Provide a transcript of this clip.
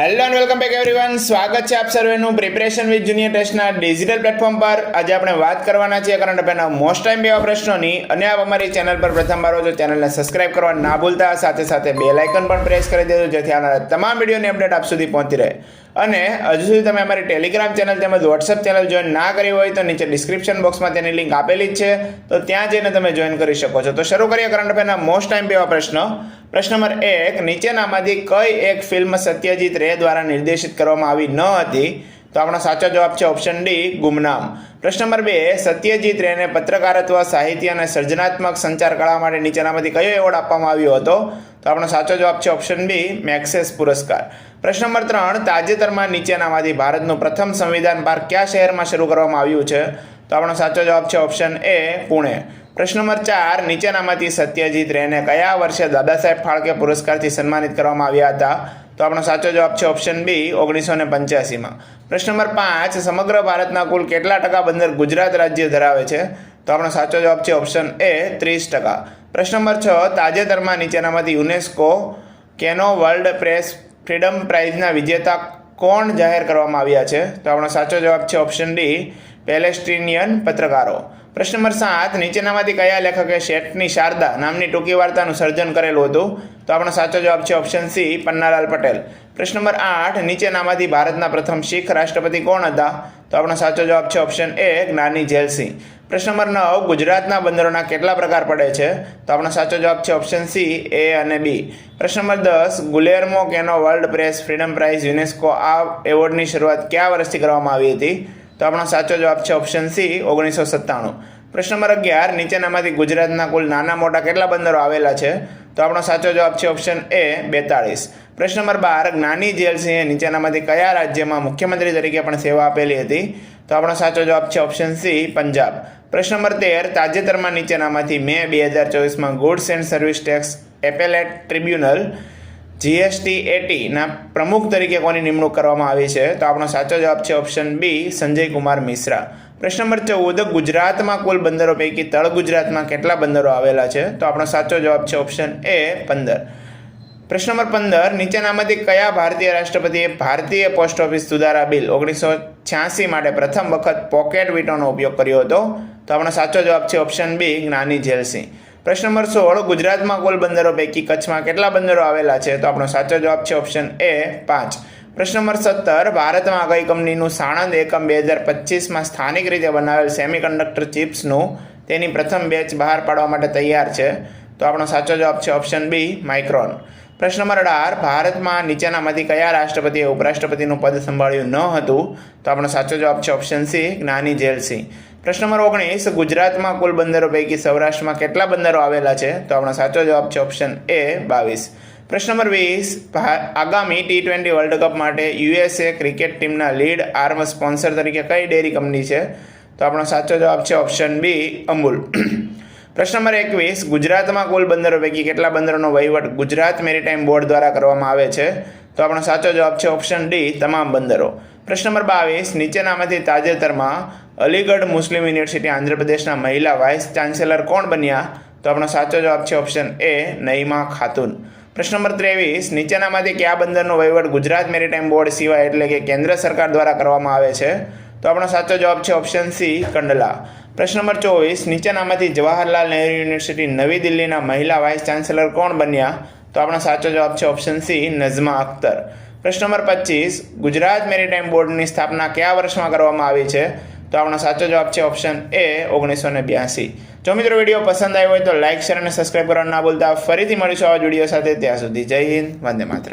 Hello and welcome back everyone સ્વાગત છે આપ સર્વેનું પ્રિપરેશન વિથ જુનિયર ટેસ્ટના ડિજિટલ પ્લેટફોર્મ પર. આજે આપણે વાત કરવાના છીએ કરંટ અફેરના મોસ્ટ ટાઈમ બેવા પ્રશ્નોની. અને આપ અમારી ચેનલ પર પ્રથમ વાર હો તો ચેનલને સબસ્ક્રાઇબ કરવા ના ભૂલતા. સાથે સાથે બે લાઇકન પણ પ્રેસ કરી દેજો, જેથી આવનારા તમામ વિડીયોની અપડેટ આપ સુધી પહોંચી રહે. અને હજુ સુધી તમે અમારી ટેલિગ્રામ ચેનલ તેમજ વોટ્સઅપ ચેનલ જોઈન ના કરી હોય તો નીચે ડિસ્ક્રિપ્શન બોક્સમાં તેની લિંક આપેલી જ છે. તો ત્યાં જઈને તમે જોઈન કરી શકો છો. તો શરૂ કરીએ કરંટ અફેરના મોસ્ટ ટાઈમ એવા પ્રશ્ન. પ્રશ્ન નંબર એક, નીચેનામાંથી કઈ એક ફિલ્મ સત્યજીત રે દ્વારા નિર્દેશિત કરવામાં આવી ન હતી? તો આપણો સાચો જવાબ છે ઓપ્શન ડી ગુમનામ. પ્રશ્ન નંબર બે, સત્યજીત રેને પત્રકારત્વ, સાહિત્ય અને સર્જનાત્મક સંચાર કળા માટે નીચેનામાંથી કયો એવોર્ડ આપવામાં આવ્યો હતો? તો આપણો સાચો જવાબ છે ઓપ્શન બી મેક્સેસ પુરસ્કાર. પ્રશ્ન નંબર ત્રણ, તાજેતરમાં નીચેનામાંથી ભારતનું પ્રથમ સંવિધાન પાર્ક કયા શહેરમાં શરૂ કરવામાં આવ્યું છે? તો આપણો સાચો જવાબ છે ઓપ્શન એ પુણે. પ્રશ્ન નંબર ચાર, નીચેનામાંથી સત્યજીત રેને કયા વર્ષે દાદા સાહેબ ફાળકે પુરસ્કારથી સન્માનિત કરવામાં આવ્યા હતા? તો આપણો સાચો જવાબ છે ઓપ્શન બી ઓગણીસો ને પંચ્યાસીમાં. પ્રશ્ન નંબર પાંચ, સમગ્ર ભારતના કુલ કેટલા ટકા બંદર ગુજરાત રાજ્ય ધરાવે છે? તો આપણો સાચો જવાબ છે ઓપ્શન એ ત્રીસ ટકા. પ્રશ્ન નંબર છ, તાજેતરમાં નીચેનામાંથી યુનેસ્કો કેનો વર્લ્ડ પ્રેસ ફ્રીડમ પ્રાઇઝના વિજેતા કોણ જાહેર કરવામાં આવ્યા છે? તો આપણો સાચો જવાબ છે ઓપ્શન ડી પેલેસ્ટિનિયન પત્રકારો. પ્રશ્ન નંબર સાત, નીચેનામાંથી કયા લેખકે શેઠની શારદા નામની ટૂંકી વાર્તાનું સર્જન કરેલું હતું? તો આપણો સાચો જવાબ છે ઓપ્શન સી, પન્નાલાલ પટેલ. પ્રશ્ન નંબર આઠ, નીચેનામાંથી ભારતના પ્રથમ શીખ રાષ્ટ્રપતિ કોણ હતા? તો આપણો સાચો જવાબ છે ઓપ્શન એ, જ્ઞાની જેલસિંહ પ્રશ્ન નંબર નવ, ગુજરાતના બંદરોના કેટલા પ્રકાર પડે છે? તો આપણો સાચો જવાબ છે ઓપ્શન સી, એ અને બી. પ્રશ્ન નંબર દસ, Guillermo Cano World Press Freedom Prize UNESCO આ એવોર્ડની શરૂઆત કયા વર્ષથી કરવામાં આવી હતી? તો આપણો સાચો જવાબ છે ઓપ્શન સી ઓગણીસો સત્તાણું. પ્રશ્ન નંબર અગિયાર, નીચેનામાંથી ગુજરાતના કુલ નાના મોટા કેટલા બંદરો આવેલા છે? તો આપણો સાચો જવાબ છે ઓપ્શન એ બેતાળીસ. પ્રશ્ન નંબર બાર, જ્ઞાની જેલસિંહે નીચેનામાંથી કયા રાજ્યમાં મુખ્યમંત્રી તરીકે પણ સેવા આપેલી હતી? તો આપણો સાચો જવાબ છે ઓપ્શન સી પંજાબ. પ્રશ્ન નંબર તેર, તાજેતરમાં નીચેનામાંથી મે બે હજાર ચોવીસમાં goods and service tax appellate tribunal GST એટીના પ્રમુખ તરીકે કોની નિમણૂક કરવામાં આવી છે? તો આપણો સાચો જવાબ છે ઓપ્શન બી સંજય કુમાર મિશ્રા. પ્રશ્ન નંબર ચૌદ, ગુજરાતમાં કુલ બંદરો પૈકી તળ ગુજરાતમાં કેટલા બંદરો આવેલા છે? તો આપણો સાચો જવાબ છે ઓપ્શન એ પંદર. પ્રશ્ન નંબર પંદર, નીચેનામાંથી કયા ભારતીય રાષ્ટ્રપતિએ ભારતીય પોસ્ટ ઓફિસ સુધારા બિલ ઓગણીસો છ્યાસી માટે પ્રથમ વખત પોકેટ વીટોનો ઉપયોગ કર્યો હતો? તો આપણો સાચો જવાબ છે ઓપ્શન બી જ્ઞાની જેલસિંહ. પ્રશ્ન નંબર સોળ ગુજરાતમાં કુલ બંદરો પૈકી કચ્છમાં કેટલા બંદરો આવેલા છે? તો આપણો સાચો જવાબ છે ઓપ્શન એ પાંચ. પ્રશ્ન નંબર સત્તર, ભારતમાં કઈ કંપનીનું સાણંદ એકમ બે હજાર પચીસમાં સ્થાનિક રીતે બનાવેલ સેમિકન્ડક્ટર ચિપ્સનું તેની પ્રથમ બેચ બહાર પાડવા માટે તૈયાર છે? તો આપણો સાચો જવાબ છે ઓપ્શન બી માઇક્રોન પ્રશ્ન નંબર અઢાર, ભારતમાં નીચેનામાંથી કયા રાષ્ટ્રપતિએ ઉપરાષ્ટ્રપતિનું પદ સંભાળ્યું ન હતું? તો આપણો સાચો જવાબ છે ઓપ્શન સી જ્ઞાની જેલસિંહ પ્રશ્ન નંબર ઓગણીસ, ગુજરાતમાં કુલ બંદરો પૈકી સૌરાષ્ટ્રમાં કેટલા બંદરો આવેલા છે? તો આપણો સાચો જવાબ છે ઓપ્શન એ બાવીસ. પ્રશ્ન નંબર વીસ આગામી ટી ટ્વેન્ટી વર્લ્ડ કપ માટે યુએસએ ક્રિકેટ ટીમના લીડ આર્મ સ્પોન્સર તરીકે કઈ ડેરી કંપની છે? તો આપણો સાચો જવાબ છે ઓપ્શન બી, અમૂલ. પ્રશ્ન નંબર એકવીસ, ગુજરાતમાં કુલ બંદરો પૈકી કેટલા બંદરોનો વહીવટ ગુજરાત મેરીટાઈમ બોર્ડ દ્વારા કરવામાં આવે છે? તો આપણો સાચો જવાબ છે ઓપ્શન ડી, તમામ બંદરો. પ્રશ્ન નંબર બાવીસ, નીચેનામાંથી તાજેતરમાં અલીગઢ મુસ્લિમ યુનિવર્સિટી આંધ્રપ્રદેશના મહિલા વાઇસ ચાન્સેલર કોણ બન્યા? તો આપણો સાચો જવાબ છે ઓપ્શન એ, નઈમા ખાતુન. પ્રશ્ન નંબર ત્રેવીસ, નીચેનામાંથી કયા બંદરનો વહીવટ ગુજરાત મેરીટાઈમ બોર્ડ સિવાય એટલે કે કેન્દ્ર સરકાર દ્વારા કરવામાં આવે છે? તો આપણો સાચો જવાબ છે ઓપ્શન સી, કંડલા. પ્રશ્ન નંબર ચોવીસ, નીચેનામાંથી જવાહરલાલ નહેરુ યુનિવર્સિટી નવી દિલ્હીના મહિલા વાઇસ ચાન્સેલર કોણ બન્યા? તો આપણો સાચો જવાબ છે ઓપ્શન સી નઝમા અખ્તર. પ્રશ્ન નંબર પચીસ, ગુજરાત મેરીટાઈમ બોર્ડની સ્થાપના કયા વર્ષમાં કરવામાં આવી છે? તો આપણો સાચો જવાબ છે ઓપ્શન એ ઓગણીસો ને બ્યાસી. જો મિત્રો વીડિયો પસંદ આવ્યો હોય તો લાઇક, શેર અને સબસ્ક્રાઈબ કરવા ના ભૂલતા. ફરીથી મળીશું આવા વીડિયો સાથે. ત્યાં સુધી જય હિન્દ, વંદે માત્ર